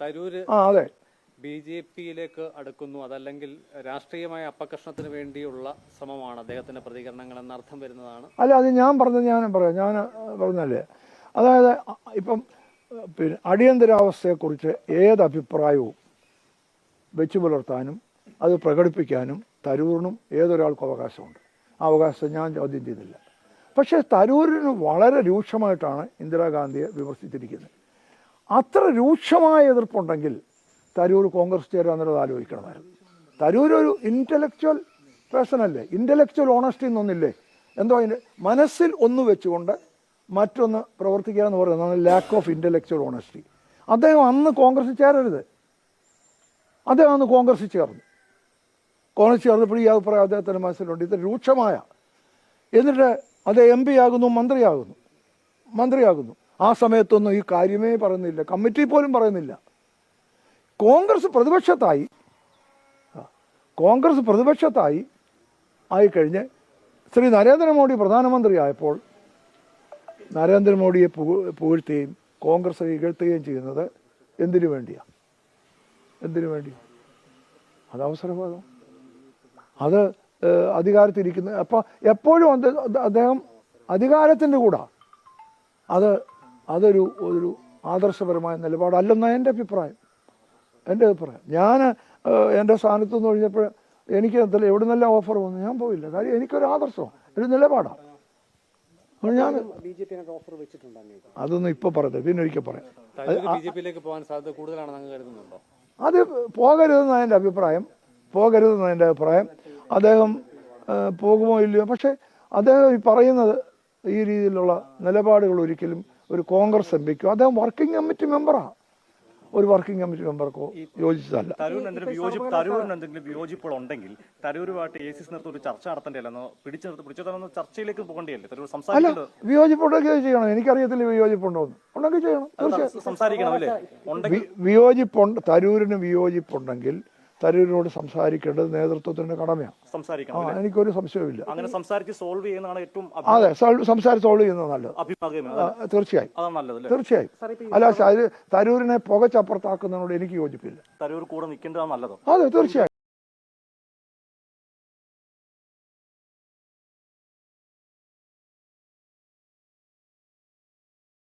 തരൂര് ആ അതെ. B J പിയിലേക്ക് അടുക്കുന്നു. അതല്ലെങ്കിൽ രാഷ്ട്രീയമായ അപ്പകർഷണത്തിന് വേണ്ടിയുള്ള ശ്രമമാണ് അദ്ദേഹത്തിന്റെ പ്രതികരണങ്ങൾ എന്നർത്ഥം വരുന്നതാണ്. അല്ല അത് ഞാൻ പറഞ്ഞ ഞാൻ പറയാം. ഞാൻ പറഞ്ഞല്ലേ? അതായത് ഇപ്പം പിന്നെ അടിയന്തരാവസ്ഥയെക്കുറിച്ച് ഏത് അഭിപ്രായവും വെച്ചു പുലർത്താനും അത് പ്രകടിപ്പിക്കാനും തരൂറിനും ഏതൊരാൾക്കും അവകാശമുണ്ട്. ആ അവകാശം ഞാൻ ചോദ്യം ചെയ്തില്ല. പക്ഷേ തരൂരിന് വളരെ രൂക്ഷമായിട്ടാണ് ഇന്ദിരാഗാന്ധിയെ വിമർശിച്ചിരിക്കുന്നത്. അത്ര രൂക്ഷമായ എതിർപ്പുണ്ടെങ്കിൽ തരൂർ കോൺഗ്രസ് ചേരാന്നുള്ളത് ആലോചിക്കണമായിരുന്നു. തരൂർ ഒരു ഇന്റലക്ച്വൽ പേഴ്സൺ അല്ലേ? ഇന്റലക്ച്വൽ ഓണസ്റ്റി എന്നൊന്നില്ലേ? എന്തോ അതിന്റെ മനസ്സിൽ ഒന്ന് വെച്ചുകൊണ്ട് മറ്റൊന്ന് പ്രവർത്തിക്കുക എന്ന് പറയുന്നത് ലാക്ക് ഓഫ് ഇന്റലക്ച്വൽ ഓണസ്റ്റി അദ്ദേഹം അന്ന് കോൺഗ്രസ് ചേരരുത്. അദ്ദേഹം അന്ന് കോൺഗ്രസ് ചേർന്നു. കോൺഗ്രസ് ചേർന്നപ്പോൾ ഈ അഭിപ്രായം അദ്ദേഹത്തിന്റെ മനസ്സിലുണ്ട്. ഇത് രൂക്ഷമായ. എന്നിട്ട് അദ്ദേഹം എം പി ആകുന്നു മന്ത്രിയാകുന്നു. മന്ത്രിയാകുന്നു. ആ സമയത്തൊന്നും ഈ കാര്യമേ പറയുന്നില്ല. കമ്മിറ്റി പോലും പറയുന്നില്ല. കോൺഗ്രസ് പ്രതിപക്ഷത്തായി കോൺഗ്രസ് പ്രതിപക്ഷത്തായി ആയിക്കഴിഞ്ഞ് ശ്രീ നരേന്ദ്രമോദി പ്രധാനമന്ത്രിയായപ്പോൾ നരേന്ദ്രമോദിയെ പുക- പുകഴ്ത്തുകയും കോൺഗ്രസ് ഇകഴ്ത്തുകയും ചെയ്യുന്നത് എന്തിനു വേണ്ടിയാണ് എന്തിനു വേണ്ടി അത് അവസരവാദം. അത് അധികാരത്തിരിക്കുന്ന അപ്പോൾ എപ്പോഴും അദ്ദേഹം അധികാരത്തിന്റെ കൂടെ. അത് അതൊരു ഒരു ആദർശപരമായ നിലപാടല്ലെന്നാണ് എന്റെ അഭിപ്രായം. എന്റെ അഭിപ്രായം. ഞാൻ എന്റെ സ്ഥാനത്ത് നിന്ന് കഴിഞ്ഞപ്പോൾ എനിക്ക് അതിൽ എവിടെ നിന്നെല്ലാം ഓഫർ വന്നു? ഞാൻ പോയില്ല. കാര്യം എനിക്കൊരു ആദർശമാണ് ഒരു നിലപാടാണ്. ഞാൻ അതൊന്നും ഇപ്പോൾ പറയുന്നത് പിന്നെ ഒരിക്കൽ പറയാം. അത് പോകരുതെന്നാണ് എന്റെ അഭിപ്രായം. പോകരുതെന്നാണ് എന്റെ അഭിപ്രായം. അദ്ദേഹം പോകുമോ ഇല്ലയോ? പക്ഷേ അദ്ദേഹം ഈ പറയുന്നത് ഈ രീതിയിലുള്ള നിലപാടുകൾ ഒരിക്കലും ഒരു കോൺഗ്രസ് എം പിക്കോ? അദ്ദേഹം വർക്കിംഗ് കമ്മിറ്റി മെമ്പറാണ് ഒരു വർക്കിംഗ് കമ്മിറ്റി മെമ്പർക്കോ യോജിച്ചതല്ല. എന്തെങ്കിലും വിയോജിപ്പുകൾ ഉണ്ടെങ്കിൽ തരൂരുമായിട്ട് എ സി നിർത്തി ഒരു ചർച്ച നടത്തേണ്ടല്ലോ പിടിച്ചു നിർത്തി പിടിച്ചു ചർച്ചയിലേക്ക് പോകേണ്ടിയല്ലേ തരൂർ അല്ല സംസാരിക്കേണ്ടത് വിയോജിപ്പുണ്ടെങ്കിൽ ചെയ്യണം. എനിക്കറിയത്തില്ല വിയോജിപ്പുണ്ടോ ഉണ്ടെങ്കിൽ ചെയ്യണം. തീർച്ചയായും. സംസാരിക്കണം അല്ലേ? വിയോജിപ്പുണ്ട് തരൂരിന് വിയോജിപ്പുണ്ടെങ്കിൽ തരൂരിനോട് സംസാരിക്കേണ്ടത് നേതൃത്വത്തിന്റെ കടമയാണ്. സംസാരിക്കണം ആ എനിക്കൊരു സംശയവുമില്ല. അങ്ങനെ സംസാരിച്ച് സോൾവ് ചെയ്യുന്നതാണ് ഏറ്റവും അതെ സംസാരിച്ച് സോൾവ് ചെയ്യുന്നത് നല്ലത്. തീർച്ചയായും. തീർച്ചയായും. അല്ല തരൂരിനെ പുകച്ചപ്പുറത്താക്കുന്നതിനോട് എനിക്ക് യോജിപ്പില്ല. തരൂർ കൂടെ നിൽക്കേണ്ടതാണ് നല്ലത് അതെ തീർച്ചയായും.